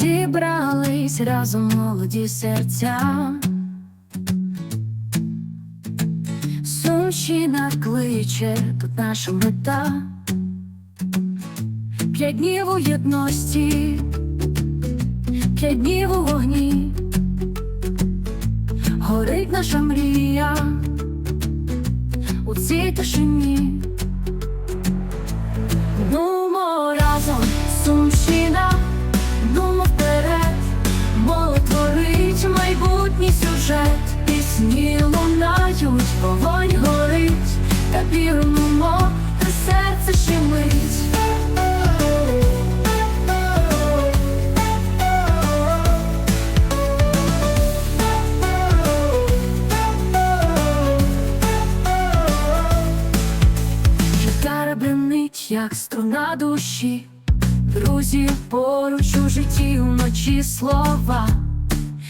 Зібрались разом молоді серця. Сумщина кличе, тут наша мета. П'ять днів у єдності, п'ять днів у вогні, горить наша мрія у цій тишині. Як струна душі, друзі поруч у житті вночі слова,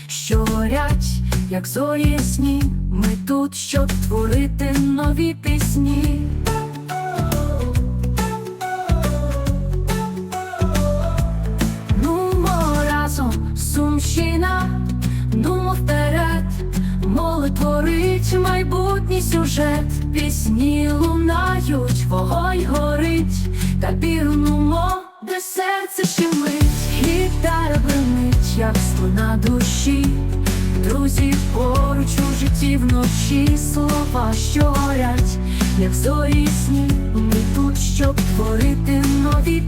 що горять, як зорі ми тут, щоб творити нові пісні. Творить майбутній сюжет, пісні лунають, вогонь горить, та бігнумо, де серце щемить, гітара гримить, як струна душі, друзі поруч у житті вночі. Слова, що горять, як зорі ясні, ми тут, щоб творити нові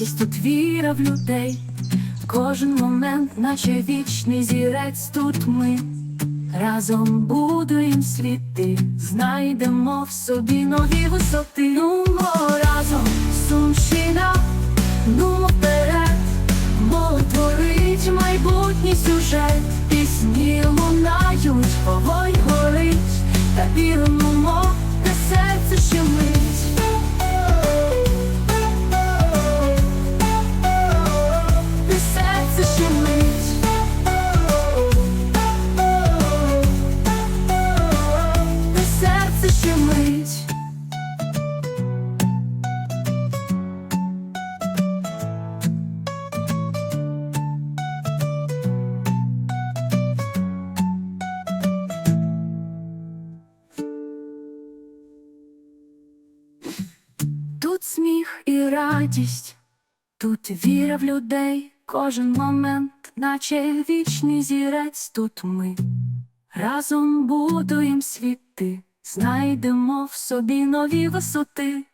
і тут віра в людей. Кожен момент, наче вічний зірець, тут ми. Разом будуєм світи, знайдемо в собі нові висоти. Нумо разом, сумщина, нумо вперед, творить майбутній сюжет, пісні лунають, вогонь горить, та віримо, де серце щемить. Де Тут сміх і радість, тут віра в людей, кожен момент, наче вічний зірець, тут ми разом будуєм світи, знайдемо в собі нові висоти.